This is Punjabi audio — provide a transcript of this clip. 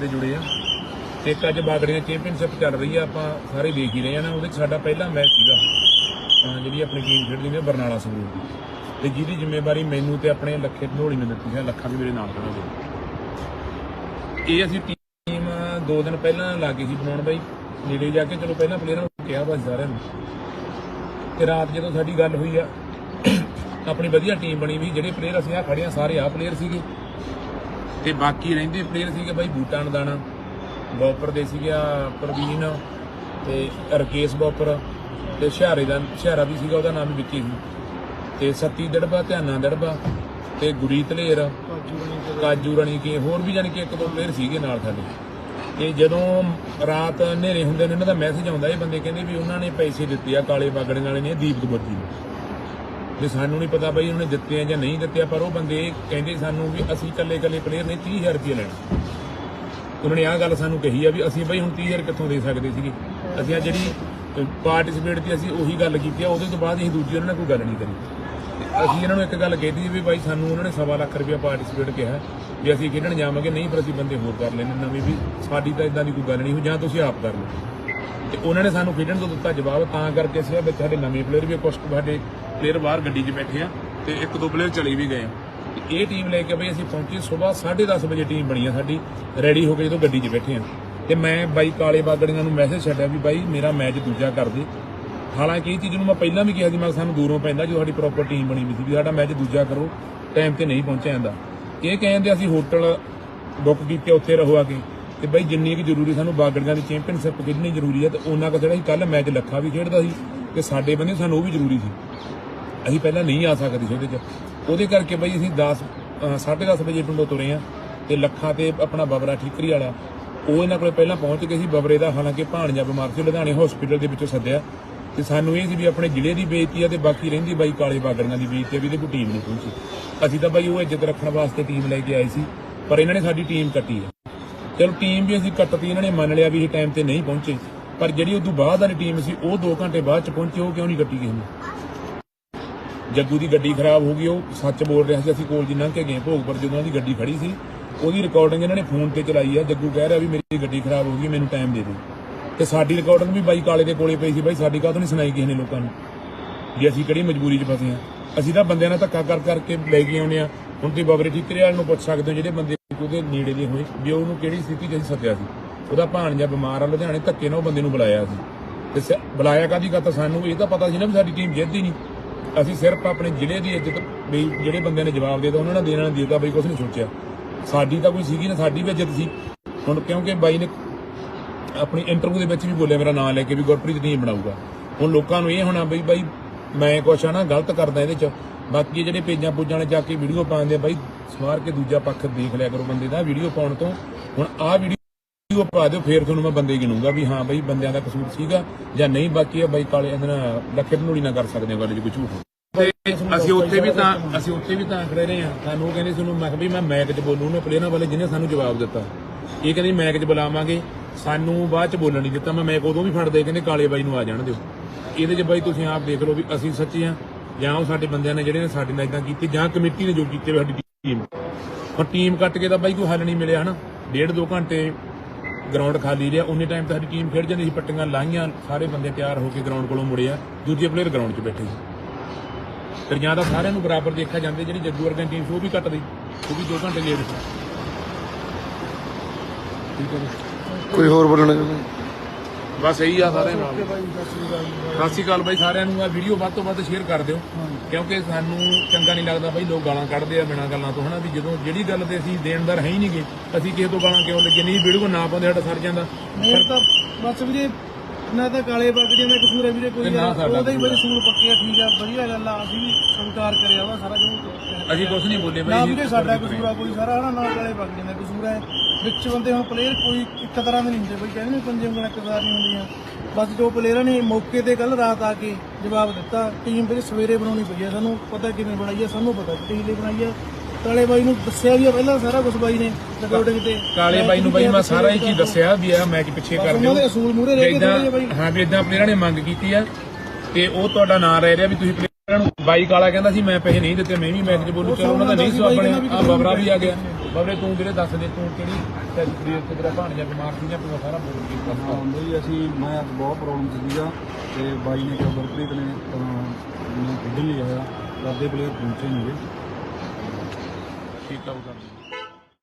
ਦੇ ਜੁੜੇ ਆ। ਤੇ ਇੱਕ ਅੱਜ ਬਾਗੜੀਆਂ ਚੈਂਪੀਅਨਸ਼ਿਪ ਚੱਲ ਰਹੀ ਆ, ਆਪਾਂ ਸਾਰੇ ਦੇਖ ਹੀ ਰਹੇ ਆ ਨਾ, ਉਹਦੇ 'ਚ ਸਾਡਾ ਪਹਿਲਾ ਮੈਚ ਸੀਗਾ। ਜਿਹੜੀ ਆਪਣੀ ਟੀਮ ਖੇਡਦੀ ਨੇ ਬਰਨਾਲਾ ਸੰਗਰੂਰ ਦੀ। ਤੇ ਜਿਹਦੀ ਜ਼ਿੰਮੇਵਾਰੀ ਮੈਨੂੰ ਤੇ ਆਪਣੇ ਲੱਖੇ ਢੋਲੀ ਨੇ ਦਿੱਤੀ ਹੈ ਲੱਖਾਂ ਵੀ ਮੇਰੇ ਨਾਲ ਖੜਾ ਸੀ ਇਹ ਅਸੀਂ ਟੀਮ ਦੋ ਦਿਨ ਪਹਿਲਾਂ ਲੱਗੇ ਸੀ ਬਣਾਉਣ ਬਾਈ। ਨੇੜੇ ਜਾ ਕੇ ਚਲੋ ਪਹਿਲਾਂ ਪਲੇਅਰਾਂ ਨੂੰ ਕਿਹਾ ਬਸ ਸਾਰਿਆਂ ਨੂੰ। ਤੇ ਰਾਤ ਜਦੋਂ ਸਾਡੀ ਗੱਲ ਹੋਈ ਆ, ਆਪਣੀ ਵਧੀਆ ਟੀਮ ਬਣੀ ਵੀ, ਜਿਹੜੇ ਪਲੇਅਰ ਅਸੀਂ ਆ ਖੜੇ ਆ, ਸਾਰੇ ਆ ਪਲੇਅਰ ਸੀਗੇ। ਤੇ ਬਾਕੀ ਰਹਿੰਦੇ ਪਲੇਅਰ ਸੀਗੇ ਬਾਈ ਬੂਟਾ ਨਦਾਣਾ ਬੌਪਰ ਦੇ ਸੀਗਾ ਪ੍ਰਵੀਨ ਤੇ ਰਕੇਸ਼ ਬੌਪਰ ਤੇ ਸ਼ਹਾਰੇ ਦਾ, ਸ਼ਹਾਰਾ ਵੀ ਸੀਗਾ, ਉਹਦਾ ਨਾਮ ਵੀ ਵਿੱਕੀ ਸੀ। ਤੇ ਸਤੀ ਦੜਬਾ ਧਿਆਨਾ ਦੜਬਾ ਤੇ ਗੁਰੀਤ ਲੇਰ, ਕਾਜੂ ਰਣੀ ਕੇ, ਹੋਰ ਵੀ ਜਾਨੀ ਕਿ ਇੱਕ ਦੋ ਪਲੇਅਰ ਸੀਗੇ ਨਾਲ ਸਾਡੇ। ਤੇ ਜਦੋਂ ਰਾਤ ਹਨੇਰੇ ਹੁੰਦੇ ਨੇ, ਉਹਨਾਂ ਦਾ ਮੈਸੇਜ ਆਉਂਦਾ, ਇਹ ਬੰਦੇ ਕਹਿੰਦੇ ਵੀ ਉਹਨਾਂ ਨੇ ਪੈਸੇ ਦਿੱਤੇ ਆ ਕਾਲੇ ਬਾਗੜਨ ਵਾਲੇ ਨੇ, ਦੀਪਕ ਬੱਜੀ ਨੂੰ। ਵੀ ਸਾਨੂੰ ਨਹੀਂ ਪਤਾ ਬਈ ਉਹਨੇ ਦਿੱਤੇ ਆ ਜਾਂ ਨਹੀਂ ਦਿੱਤੇ ਆ, ਪਰ ਉਹ ਬੰਦੇ ਕਹਿੰਦੇ ਸਾਨੂੰ ਵੀ ਅਸੀਂ ਇਕੱਲੇ ਇਕੱਲੇ ਪਲੇਅਰ ਨੇ 30000 ਰੁਪਏ ਲੈਣਾ। ਉਹਨਾਂ ਨੇ ਆਹ ਗੱਲ ਸਾਨੂੰ ਕਹੀ ਆ ਵੀ ਅਸੀਂ ਬਈ ਹੁਣ 30000 ਕਿੱਥੋਂ ਦੇ ਸਕਦੇ ਸੀਗੇ? ਅਸੀਂ ਆ ਜਿਹੜੀ ਪਾਰਟਿਸਿਪੇਟ 'ਤੇ ਅਸੀਂ ਉਹੀ ਗੱਲ ਕੀਤੀ ਆ, ਉਹਦੇ ਤੋਂ ਬਾਅਦ ਅਸੀਂ ਦੂਜੀ ਉਹਨਾਂ ਨਾਲ ਕੋਈ ਗੱਲ ਨਹੀਂ ਕਰੀ। ਅਸੀਂ ਇਹਨਾਂ ਨੂੰ ਇੱਕ ਗੱਲ ਕਹਿਤੀ ਵੀ ਬਾਈ ਸਾਨੂੰ ਉਹਨਾਂ ਨੇ ਸਵਾ ਲੱਖ ਰੁਪਏ ਪਾਰਟਿਸਿਪੇਟ ਕਿਹਾ ਵੀ ਅਸੀਂ ਖੇਡਣ ਜਾਵਾਂਗੇ, ਨਹੀਂ ਪਰ ਅਸੀਂ ਬੰਦੇ ਹੋਰ ਕਰ ਲੈਣੇ ਨਵੇਂ ਵੀ ਸਾਡੀ ਤਾਂ ਇਦਾਂ ਦੀ ਕੋਈ ਗੱਲ ਨਹੀਂ ਹੋ ਜਾਂ ਤੁਸੀਂ ਆਪ ਕਰ ਲਓ। ਤੇ ਉਹਨਾਂ ਨੇ ਸਾਨੂੰ ਖੇਡਣ ਤੋਂ ਦਿੱਤਾ ਜਵਾਬ, ਤਾਂ ਕਰਕੇ ਅਸੀਂ ਆ ਵਿੱਚ ਸਾਡੇ ਨਵੇਂ ਪਲੇਅਰ ਵੀ ਕੁਝ ਸਾਡੇ ਪਲੇਅਰ ਬਾਹਰ ਗੱਡੀ 'ਚ ਬੈਠੇ ਆ ਤੇ ਇੱਕ ਦੋ ਪਲੇਅਰ ਚਲੇ ਵੀ ਗਏ ਆ। ਤੇ ਇਹ ਟੀਮ ਲੈ ਕੇ ਬਈ ਅਸੀਂ ਪਹੁੰਚੇ ਸਵੇਰ 10:30 ਵਜੇ ਟੀਮ ਬਣੀ ਆ ਸਾਡੀ ਰੈਡੀ ਹੋ ਕੇ ਜਦੋਂ ਗੱਡੀ 'ਚ ਬੈਠੇ ਆ। ਤੇ ਮੈਂ ਬਾਈ ਕਾਲੇ ਬਾਗੜੀਆਂ ਨੂੰ ਮੈਸੇਜ ਛੱਡਿਆ ਵੀ ਬਾਈ ਮੇਰਾ ਮੈਚ ਦੂਜਾ ਕਰ ਦੇ। ਹਾਲਾਂਕਿ ਇਹ ਚੀਜ਼ ਨੂੰ ਮੈਂ ਪਹਿਲਾਂ ਵੀ ਕਿਹਾ ਸੀ, ਮੈਂ ਸਾਨੂੰ ਦੂਰੋਂ ਪੈਂਦਾ ਜਦੋਂ ਸਾਡੀ ਪ੍ਰੋਪਰ ਟੀਮ ਬਣੀ ਵੀ ਸੀ ਵੀ ਸਾਡਾ ਮੈਚ ਦੂਜਾ ਕਰੋ ਟਾਈਮ ਤੇ ਨਹੀਂ ਪਹੁੰਚਿਆ ਜਾਂਦਾ। ਇਹ ਕਹਿੰਦੇ ਅਸੀਂ ਹੋਟਲ ਬੁੱਕ ਕੀਤੇ, ਉੱਥੇ ਰਹੋ ਆ ਕੇ। ਤੇ ਬਈ ਜਿੰਨੀ ਕਿ ਜ਼ਰੂਰੀ ਸਾਨੂੰ ਬਾਗੜੀਆਂ ਦੀ ਚੈਂਪੀਅਨਸ਼ਿਪ ਕਿੰਨੀ ਜ਼ਰੂਰੀ ਹੈ ਤੇ ਉਹਨਾਂ ਕਾ ਜਿਹੜਾ ਸੀ ਕੱਲ ਮੈਚ ਲੱਖਾ ਵੀ ਖੇਡਦਾ ਸੀ ਤੇ ਸਾਡੇ ਬੰਦੇ ਸਾਨੂੰ ਉਹ ਵੀ ਜ਼ਰੂਰੀ ਸੀ। ਅਸੀਂ ਪਹਿਲਾਂ ਨਹੀਂ ਆ ਸਕਦੇ ਸੀ ਉਹਦੇ 'ਚ। ਉਹਦੇ ਕਰਕੇ ਬਈ ਅਸੀਂ 10 10:30 ਵਜੇ ਪਿੰਡੋਂ ਤੁਰੇ ਆ ਤੇ ਲੱਖਾਂ ਤੇ ਆਪਣਾ ਬਬਰਾ ਠੀਕਰੀ ਵਾਲਾ। ਉਹ ਇਹਨਾਂ ਕੋਲੇ ਪਹਿਲਾਂ ਪਹੁੰਚ ਗਏ ਸੀ ਬਬਰੇ ਦਾ, ਹਾਲਾਂਕਿ ਭਾਣਜਾ ਬਿਮਾਰ ਸੀ, ਲੁਧਿਆਣੇ ਹਸਪੀਟਲ ਦੇ ਵਿੱਚੋਂ ਸੱਦਿਆ। ਤੇ ਸਾਨੂੰ ਇਹ ਸੀ ਵੀ ਆਪਣੇ ਜ਼ਿਲ੍ਹੇ ਦੀ ਬੇਇੱਜ਼ਤੀ ਆ ਤੇ ਬਾਕੀ ਰਹਿੰਦੀ ਬਾਈ ਕਾਲੇ ਬਾਗੜੀਆਂ ਦੀ ਬੇਇੱਜ਼ਤੀ ਵੀ ਇਹਦੇ ਕੋਈ ਟੀਮ ਨਹੀਂ ਪਹੁੰਚੀ। ਅਸੀਂ ਤਾਂ ਬਾਈ ਉਹ ਇੱਜ਼ਤ ਰੱਖਣ ਵਾਸਤੇ ਟੀਮ ਲੈ ਕੇ ਆਏ ਸੀ, ਪਰ ਇਹਨਾਂ ਨੇ ਸਾਡੀ ਟੀਮ ਕੱਟੀ ਹੈ ਚਲੋ ਟੀਮ ਵੀ ਅਸੀਂ ਕੱਟਤੀ ਇਹਨਾਂ ਨੇ ਮੰਨ ਲਿਆ ਵੀ ਇਹ ਟਾਈਮ ਤੇ ਨਹੀਂ ਪਹੁੰਚੇ। ਪਰ ਜਿਹੜੀ ਉਦੋਂ ਬਾਅਦ ਵਾਲੀ ਟੀਮ ਸੀ, ਉਹ 2 ਘੰਟੇ ਬਾਅਦ ਚ ਪਹੁੰਚੇ, ਉਹ ਕਿਉਂ ਨਹੀਂ ਕੱਟੀ ਕਿਸੇ ਨੇ? ਜੱਗੂ ਦੀ ਗੱਡੀ ਖਰਾਬ ਹੋ ਗਈ, ਉਹ ਸੱਚ ਬੋਲ ਰਿਹਾ ਸੀ, ਅਸੀਂ ਕੋਲ ਜੀ ਲੰਘ ਕੇ ਗਏ ਭੋਗਪੁਰ ਜਦੋਂ ਉਹਦੀ ਗੱਡੀ ਖੜੀ ਸੀ, ਉਹਦੀ ਰਿਕਾਰਡਿੰਗ ਇਹਨਾਂ ਨੇ ਫੋਨ ਤੇ ਚਲਾਈ ਆ। ਜੱਗੂ ਕਹਿ ਰਿਹਾ ਵੀ ਮੇਰੀ ਗੱਡੀ ਖਰਾਬ ਹੋ ਗਈ, ਮੈਨੂੰ ਟਾਈਮ ਦੇ ਦੇ। ਤੇ ਸਾਡੀ ਰਿਕਾਰਡਿੰਗ ਵੀ ਬਾਈ ਕਾਲੇ ਦੇ ਕੋਲੇ ਪਈ ਸੀ, ਬਾਈ ਸਾਡੀ ਕਾਹ ਤੋਂ ਨਹੀਂ ਸੁਣਾਈ ਕਿਸੇ ਨੇ ਲੋਕਾਂ ਨੂੰ? ਵੀ ਅਸੀਂ ਕਿਹੜੀ ਮਜਬੂਰੀ 'ਚ ਫਸੇ ਆ। ਅਸੀਂ ਤਾਂ ਬੰਦਿਆਂ ਨਾਲ ਧੱਕਾ ਕਰ ਕਰਕੇ ਲੈ ਕੇ ਆਉਨੇ ਆ। ਹੁਣ ਤੁਸੀਂ ਬਾਬਰੇ ਠੀਕਰੇ ਵਾਲੇ ਨੂੰ ਪੁੱਛ ਸਕਦੇ ਹੋ, ਜਿਹੜੇ ਬੰਦੇ ਉਹਦੇ ਨੇੜੇ ਦੇ ਹੋਈ ਵੀ ਉਹਨੂੰ ਕਿਹੜੀ ਸਥਿਤੀ 'ਚ ਅਸੀਂ ਸੱਦਿਆ ਸੀ। ਉਹਦਾ ਭਾਣਜਾ ਬਿਮਾਰ ਆ, ਲੁਧਿਆਣੇ ਧੱਕੇ ਨਾਲ ਉਹ ਬੰਦੇ ਨੂੰ ਬੁਲਾਇਆ ਸੀ। ਤੇ ਸ- ਬੁਲਾਇਆ ਕਾਦੀ ਤਾਂ ਸਾਨੂੰ ਇਹ ਤਾਂ ਪਤਾ ਸੀ ਨਾ ਵੀ ਸਾਡੀ ਟੀਮ ਜਿੱਤਦੀ ਨਹੀਂ। ਅਸੀਂ ਸਿਰਫ ਆਪਣੇ ਜ਼ਿਲ੍ਹੇ ਦੀ ਇੱਜ਼ਤ ਵੀ ਜਿਹੜੇ ਬੰਦਿਆਂ ਨੇ ਜਵਾਬ ਦੇਤਾ, ਉਹਨਾਂ ਨੇ ਦੇਣਾ ਨਹੀਂ ਦਿੱਤਾ ਬਈ ਕੁਝ ਨਹੀਂ ਸੋਚਿਆ। ਸਾਡੀ ਤਾਂ ਕੋਈ ਸੀਗੀ ਨਾ, ਸਾਡੀ ਵੀ ਇੱਜ਼ਤ ਸੀ। ਹੁਣ ਕਿਉਂਕਿ ਬਾਈ ਨੇ ਆਪਣੀ ਇੰਟਰਵਿਊ ਦੇ ਵਿੱਚ ਵੀ ਬੋਲਿਆ, ਮੇਰਾ ਨਾਮ ਲੈ ਕੇ ਵੀ ਗੁਰਪ੍ਰੀਤ ਟੀਮ ਬਣਾਊਗਾ। ਹੁਣ ਲੋਕਾਂ ਨੂੰ ਇਹ ਹੋਣਾ ਬਈ, ਬਾਈ ਮੈਂ ਕੁਛ ਆ ਨਾ, ਗਲਤ ਕਰਦਾ ਇਹਦੇ ਚ। ਬਾਕੀ ਜਿਹੜੇ ਪੇਜਾਂ ਪੂਜਾਂ ਨੇ ਜਾ ਕੇ ਵੀਡੀਓ ਪਾਉਂਦੇ ਆ ਬਾਈ ਸਵਾਰ ਕੇ ਦੂਜਾ ਪੱਖ ਦੇਖ ਲਿਆ ਕਰੋ ਬੰਦੇ ਦਾ ਵੀਡੀਓ ਪਾਉਣ ਤੋਂ। ਹੁਣ ਆਹ ਵੀਡੀਓ ਪਾ ਦਿਓ ਫੇਰ ਤੁਹਾਨੂੰ ਮੈਂ ਬੰਦੇ ਗਿਣੂੰਗਾ ਵੀ ਹਾਂ ਬਾਈ ਬੰਦਿਆਂ ਦਾ ਕਸੂਰ ਸੀਗਾ ਜਾਂ ਨਹੀਂ ਬਾਕੀ ਆ ਬਾਈ ਕਾਲੇ ਇਹਦੇ ਨਾਲ ਲੱਖੇ ਢਨੋੜੀ ਨਾ ਕਰ ਸਕਦੇ ਗੱਲ ਜੇ ਕੋਈ ਝੂਠ ਅਸੀਂ ਉੱਥੇ ਵੀ ਤਾਂ ਅਸੀਂ ਉੱਥੇ ਵੀ ਤਾਂ ਖੜੇ ਰਹੇ ਹਾਂ। ਸਾਨੂੰ ਉਹ ਕਹਿੰਦੇ ਸਾਨੂੰ ਮੈਂ ਵੀ ਮੈਂ ਮੈਚ 'ਚ ਬੋਲੂ ਉਹਨੇ ਪਲੇਅਰਾਂ ਵਾਲੇ ਜਿਹਨੇ ਸਾਨੂੰ ਜਵਾਬ ਦਿੱਤਾ। ਇਹ ਕਹਿੰਦੇ ਮੈਚ 'ਚ ਬੁਲਾਵਾਂਗੇ ਸਾਨੂੰ ਬਾਅਦ 'ਚ ਬੋਲਣ ਨਹੀਂ ਦਿੱਤਾ ਮੈਂ ਮੈਕ ਉਦੋਂ ਵੀ ਫੜਦੇ ਕਹਿੰਦੇ ਕਾਲੇ ਬਾਈ ਨੂੰ ਆ ਜਾਣ ਦਿਓ। ਇਹਦੇ 'ਚ ਬਾਈ ਤੁਸੀਂ ਆਪ ਦੇਖ ਲਓ ਵੀ ਅਸੀਂ ਸੱਚੇ ਆ ਜਾਂ ਉਹ ਸਾਡੇ ਬੰਦਿਆਂ ਨੇ ਜਿਹੜੇ ਨੇ ਸਾਡੇ ਨਾਲ ਇਦਾਂ ਕੀਤੀ ਜਾਂ ਕਮੇਟੀ ਨੇ ਜੋ ਕੀਤੇ ਸਾਡੀ ਟੀਮ। ਹੁਣ ਟੀਮ ਕੱਟ ਕੇ ਤਾਂ ਬਾਈ ਕੋਈ ਹੱਲ ਨਹੀਂ ਮਿਲਿਆ, ਹਨਾ? ਡੇਢ ਦੋ ਘੰਟੇ ਗਰਾਊਂਡ ਖਾਲੀ ਰਿਹਾ। ਉਨੇ ਟਾਈਮ ਤੇ ਸਾਡੀ ਟੀਮ ਖੇਡ ਜਾਂਦੀ ਸੀ, ਪੱਟੀਆਂ ਲਾਈਆਂ, ਸਾਰੇ ਬੰਦੇ ਤਿਆਰ ਹੋ ਕੇ ਗਰਾਊਂਡ ਕੋਲੋਂ ਮੁੜੇ ਆ ਦੂਜੇ ਪਲੇਅਰ ਗਰਾਊਂਡ 'ਚ ਬੈਠੇ ਸੀ। ਫਿਰ ਜਾਂ ਤਾਂ ਸਾਰਿਆਂ ਨੂੰ ਬਰਾਬਰ ਦੇਖਿਆ ਜਾਂਦੇ, ਜਿਹੜੀ ਜੱਗੂ ਵਰਗਨ ਟੀਮ ਸੀ, ਉਹ ਵੀ ਕੱਟਦੀ ਉਹ ਵੀ 2 ਘੰਟੇ ਲੇਟ ਸੀ। ਕੋਈ ਹੋਰ ਬੋਲਣਾ ਚਾਹੁੰਦਾ ਬਸ ਇਹੀ ਆ ਸਾਰਿਆਂ ਨਾਲ ਸਤਿ ਸ਼੍ਰੀ ਅਕਾਲ ਬਾਈ, ਸਾਰਿਆਂ ਨੂੰ ਆ ਵੀਡੀਓ ਵੱਧ ਤੋਂ ਵੱਧ ਸ਼ੇਅਰ ਕਰ ਦਿਓ। ਕਿਉਂਕਿ ਸਾਨੂੰ ਚੰਗਾ ਨਹੀਂ ਲੱਗਦਾ ਬਾਈ, ਲੋਕ ਗਾਲਾਂ ਕੱਢਦੇ ਆ ਬਿਨਾਂ ਗੱਲਾਂ ਤੋਂ, ਹਨਾ ਵੀ ਜਦੋਂ ਜਿਹੜੀ ਗੱਲ ਤੇ ਅਸੀਂ ਦੇਣਦਾਰ ਹੈ ਹੀ ਨਹੀਂਗੇ, ਅਸੀਂ ਕਿਸੇ ਤੋਂ ਗਾਲਾਂ ਕਿਉਂ ਲੱਗੇ ਨਹੀਂ ਵੀਡੀਓ ਨਾ ਪਾਉਂਦੇ, ਸਾਡਾ ਸਰ ਜਾਂਦਾ। ਨਹੀਂ ਤਾਂ ਬਸ ਵੀਰੇ ਨਾ ਤਾਂ ਕਾਲੇ ਬਾਗੜੀਆਂ ਦਾ ਕਸੂਰ ਹੈ ਵੀਰੇ ਕੋਈ ਤੇ ਨਾ ਸਾਡਾ ਉਹਦਾ ਹੀ ਬੜੀ ਸੂਲ ਪੱਕੀ ਆ ਠੀਕ ਆ ਵਧੀਆ ਗੱਲ ਆ। ਅਸੀਂ ਵੀ ਸੰਕਾਰ ਕਰਿਆ ਵਾ ਸਾਰਾ ਜੋ ਅਸੀਂ ਕੁਝ ਨਹੀਂ ਬੋਲੇ ਨਾ ਬਾਈ ਵੀਰੇ ਸਾਡਾ ਕਸੂਰ ਆ ਕੋਈ ਸਾਰਾ ਹਨਾ ਨਾ ਕਾਲੇ ਬਾਗੜੀਆਂ ਦਾ ਕਸੂਰ ਹੈ ਵਿੱਚ ਬੰਦੇ ਹੁਣ ਪਲੇਅਰ ਕੋਈ ਇੱਕ ਤਰ੍ਹਾਂ ਦੇ ਨਹੀਂ ਹੁੰਦੇ ਬਈ ਕਹਿੰਦੇ ਨੇ ਪੰਜੇ ਉਂਗਲਾਂ ਕਿਸਾਰ ਨਹੀਂ ਹੁੰਦੀਆਂ। ਬਸ ਜੋ ਪਲੇਅਰਾਂ ਨੇ ਮੌਕੇ ਤੇ ਕੱਲ ਰਾਤ ਆ ਕੇ ਜਵਾਬ ਦਿੱਤਾ। ਟੀਮ ਵੀਰੇ ਸਵੇਰੇ ਬਣਾਉਣੀ ਪਈ ਆ ਸਾਨੂੰ ਪਤਾ ਕਿਵੇਂ ਬਣਾਈ ਆ ਸਾਨੂੰ ਪਤਾ। ਟੀਮ ਲਈ ਬਣਾਈ ਆ। ਕਾਲੇ ਬਾਈ ਨੂੰ ਦੱਸਿਆ ਵੀ ਆ ਪਹਿਲਾਂ ਸਾਰਾ ਕੁਝ ਬਾਈ ਨੇ ਰਿਕਾਰਡਿੰਗ ਤੇ। ਕਾਲੇ ਬਾਈ ਨੂੰ ਬਾਈ ਮੈਂ ਸਾਰਾ ਹੀ ਚੀਜ਼ ਦੱਸਿਆ ਵੀ ਇਹ ਮੈਚ ਪਿੱਛੇ ਕਰ ਦਿਓ ਉਹਨਾਂ ਦੇ ਅਸੂਲ ਮੂਹਰੇ ਰਹਿ ਕੇ ਥੋੜ੍ਹੇ ਜਿਹੇ ਬਾਈ। ਹਾਂ ਵੀ ਇਦਾਂ ਪਲੇਅਰਾਂ ਨੇ ਮੰਗ ਕੀਤੀ ਆ ਤੇ ਉਹ ਤੁਹਾਡਾ ਨਾਂ ਰਹਿ ਰਿਹਾ ਵੀ ਤੁਸੀਂ ਪਲੇਅਰਾਂ ਨੂੰ ਬਾਈ ਕਾਲਾ ਕਹਿੰਦਾ ਸੀ ਮੈਂ ਪੈਸੇ ਨਹੀਂ ਦਿੱਤੇ ਮੈਂ ਵੀ ਮੈਚ 'ਚ ਬੋਲੂ ਚਲੋ ਉਹਨਾਂ ਦਾ ਨਹੀਂ ਸੋ ਆਪਣੇ ਆ ਬਬਰਾ ਵੀ ਆ ਗਿਆ। ਬਬਰੇ ਤੂੰ ਜਿਹੜੇ ਦੱਸ ਦੇ ਤੂੰ ਕਿਹੜੀ ਤਸਵੀਰ ਤੇ ਤੇਰਾ ਭਾਣਜਾ ਬਿਮਾਰ ਸੀ ਜਾਂ ਤੂੰ ਸਾਰਾ ਬੋਲ ਕੇ ਹਾਂ ਹੁੰਦਾ ਜੀ ਅਸੀਂ ਮੈਂ ਅੱਜ ਬਹੁਤ ਪ੍ਰੋਬਲਮ ਸੀਗਾ ਤੇ ਬਾਈ ਨੇ ਕਿਹਾ ਗੁਰਪ੍ਰੀਤ ਨੇ ਤਾਂ ਮੈਨੂੰ ਖੇਡਣ ਲਈ ਆਇਆ। ਕਰਦੇ ਪਲੇਅਰ ਪਹੁੰਚੇ ਨਹੀਂ ਗੇ ਠੀਕ ਆ ਉਹ ਕਰ